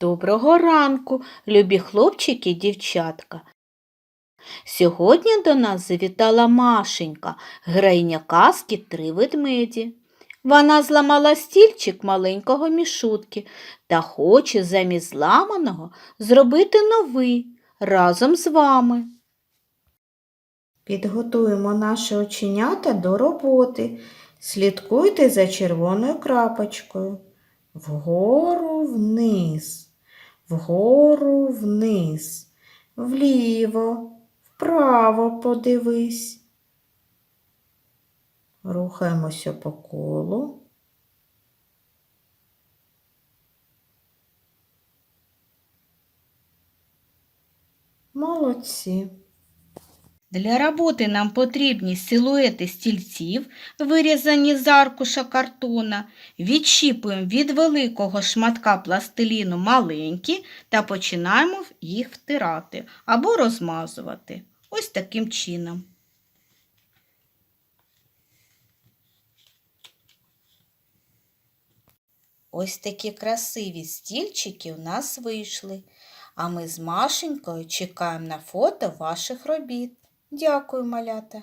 Доброго ранку, любі хлопчики і дівчатка. Сьогодні до нас завітала Машенька, грайня казки три ведмеді. Вона зламала стільчик маленького мішутки та хоче замість зламаного зробити новий разом з вами. Підготуємо наші оченята до роботи. Слідкуйте за червоною крапочкою. Вгору вниз, вгору вниз, вліво, вправо подивись. Рухаємося по колу. Молодці. Для роботи нам потрібні силуети стільців, вирізані з аркуша картона, відщіпуємо від великого шматка пластиліну маленькі та починаємо їх втирати або розмазувати. Ось таким чином. Ось такі красиві стільчики у нас вийшли. А ми з Машенькою чекаємо на фото ваших робіт. Дякую, малята.